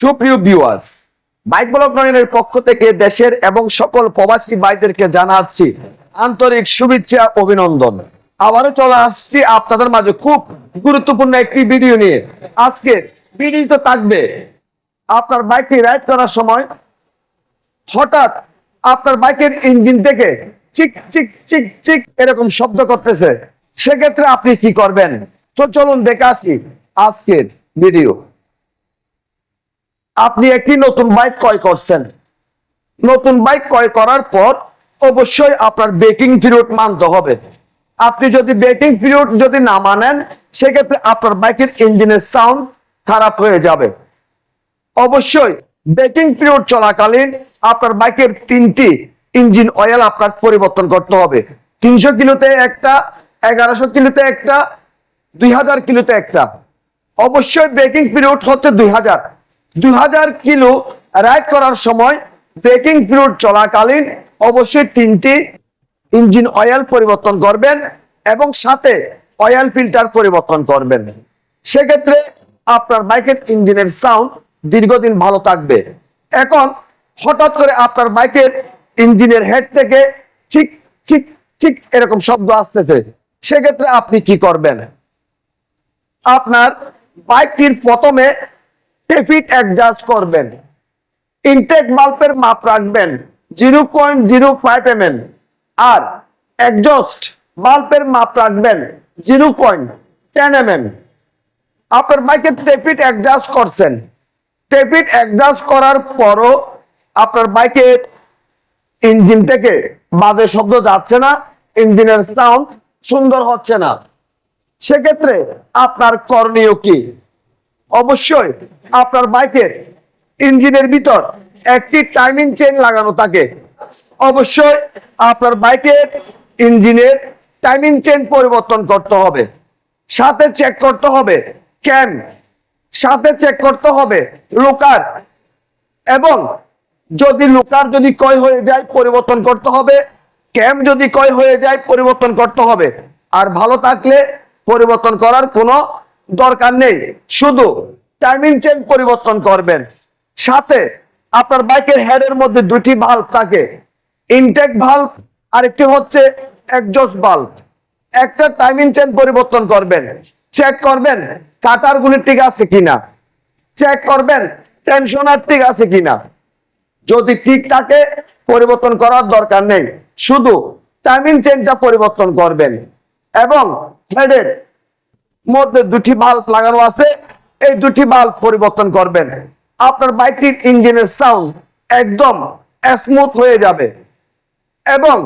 সুপ্রিয় viewers bike blog নয়নের পক্ষ থেকে দেশের এবং সকল প্রবাসী ভাইদেরকে জানাচ্ছি আন্তরিক শুভেচ্ছা, অভিনন্দন। আবারও চলে আসছি আপনাদের মাঝে খুব গুরুত্বপূর্ণ একটি ভিডিও নিয়ে। আজকে ভিডিও তো থাকবে আপনার বাইকটি রাইড করার সময় হঠাৎ আপনার বাইকের ইঞ্জিন থেকে চিক চিক চিক চিক এরকম শব্দ করতেছে। সেক্ষেত্রে আপনি কি করবেন? তো চলুন দেখে আসি আজকের ভিডিও আপনি একটি নতুন বাইক ক্রয় করছেন। নতুন বাইক ক্রয় করার পর অবশ্যই আপনার বেকিং পিরিয়ড মানতে হবে। আপনি যদি বেকিং পিরিয়ড যদি না মানেন, সেক্ষেত্রে আপনার বাইকের ইঞ্জিনের সাউন্ড খারাপ হয়ে যাবে। অবশ্যই বেকিং পিরিয়ড চলাকালীন আপনার বাইকের তিনটি ইঞ্জিন অয়েল আপনার পরিবর্তন করতে হবে। তিনশো কিলোতে একটা, এগারোশো কিলোতে একটা, দুই হাজার কিলোতে একটা। অবশ্যই ব্রেকিং পিরিয়ড হচ্ছে দুই হাজার। দুই হাজার কিলো রাইড করার সময় ব্রেকিং পিরিয়ড চলাকালীন অবশ্যই তিনটি ইঞ্জিন অয়েল পরিবর্তন করবেন এবং সাথে অয়েল ফিল্টার পরিবর্তন করবেন। সেক্ষেত্রে আপনার বাইকের ইঞ্জিনের সাউন্ড দীর্ঘদিন ভালো থাকবে। এখন হঠাৎ করে আপনার বাইকের ইঞ্জিনের হেড থেকে চিক চিক চিক এরকম শব্দ আসতেছে। সেক্ষেত্রে আপনি কি করবেন? আপনার বাইকটির প্রথমে টেফিট অ্যাডজাস্ট করবেন। ইনটেক বাল্বের মাপ রাখবেন zero point zero five M M আর একজস্ট বাল্বের মাপ রাখবেন zero point ten M M আপনার বাইকে টেপিট অ্যাডজাস্ট করছেন। টেপিট অ্যাডজাস্ট করার পরও আপনার বাইকের ইঞ্জিন থেকে বাজে শব্দ যাচ্ছে না ইঞ্জিনের সাউন্ড সুন্দর হচ্ছে না। সেক্ষেত্রে আপনার করণীয় কি? অবশ্যই আপনার বাইকের ইঞ্জিনের ভিতর একটি টাইমিং চেন লাগানো থাকে। অবশ্যই আপনার বাইকের ইঞ্জিনের টাইমিং চেন পরিবর্তন করতে হবে। সাথে চেক করতে হবে ক্যান সাথে চেক করতে হবে লোকার এবং যদি লোকার যদি কয় হয়ে যায় পরিবর্তন করতে হবে ক্যাম যদি কয় হয়ে যায় পরিবর্তন করতে হবে। আর ভালো থাকলে পরিবর্তন করার কোনো দরকার নেই। শুধু টাইমিং চেন পরিবর্তন করবেন। সাথে আপনার বাইকের হেডের মধ্যে দুটি ভাল্ব থাকে। ইনটেক ভাল্ব আরেকটি হচ্ছে একজস্ট বাল্ব একটা টাইমিং চেন পরিবর্তন করবেন। চেক করবেন কাটার গুলি ঠিক আছে কিনা। চেক করবেন টেনশনার ঠিক আছে কিনা। যদি ঠিক থাকে, পরিবর্তন করার দরকার নেই। শুধু টাইমিং চেনটা পরিবর্তন করবেন। এবং হেডের মধ্যে দুটি বাল্ব লাগানো আছে, এই দুটি বাল্ব পরিবর্তন করবেন। আপনার বাইকটির ইঞ্জিনের সাউন্ড একদম স্মুথ হয়ে যাবে এবং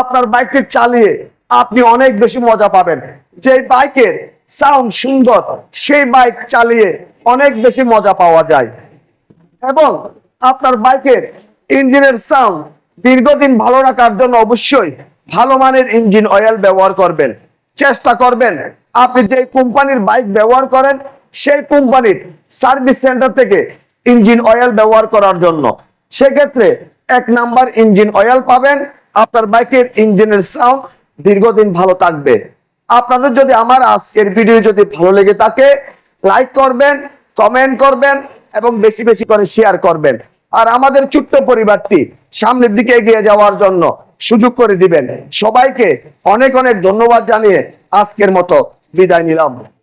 আপনার বাইকটি চালিয়ে আপনি অনেক বেশি মজা পাবেন। যে বাইকের সাউন্ড সুন্দর, সেই বাইক চালিয়ে অনেক বেশি মজা পাওয়া যায়। এবং আপনার বাইকের ইঞ্জিনের সাউন্ড দীর্ঘদিন ভালো রাখার জন্য অবশ্যই ভালো মানের ইঞ্জিন অয়েল ব্যবহার করবেন। চেষ্টা করবেন আপনি যে কোম্পানির বাইক ব্যবহার করেন, সেই কোম্পানির সার্ভিস সেন্টার থেকে ইঞ্জিন অয়েল ব্যবহার করার জন্য। সেক্ষেত্রে এক নাম্বার ইঞ্জিন অয়েল পাবেন, আপনার বাইকের ইঞ্জিনের সাউন্ড দীর্ঘদিন ভালো থাকবে। আপনাদের যদি আমার আজকের ভিডিও যদি ভালো লেগে থাকে লাইক করবেন কমেন্ট করবেন, এবং বেশি বেশি করে শেয়ার করবেন। আর আমাদের ছোট্ট পরিবারটি সামনের দিকে এগিয়ে যাওয়ার জন্য সুযোগ করে দিবেন। সবাইকে অনেক অনেক ধন্যবাদ জানিয়ে আজকের মতো بدني الأمر.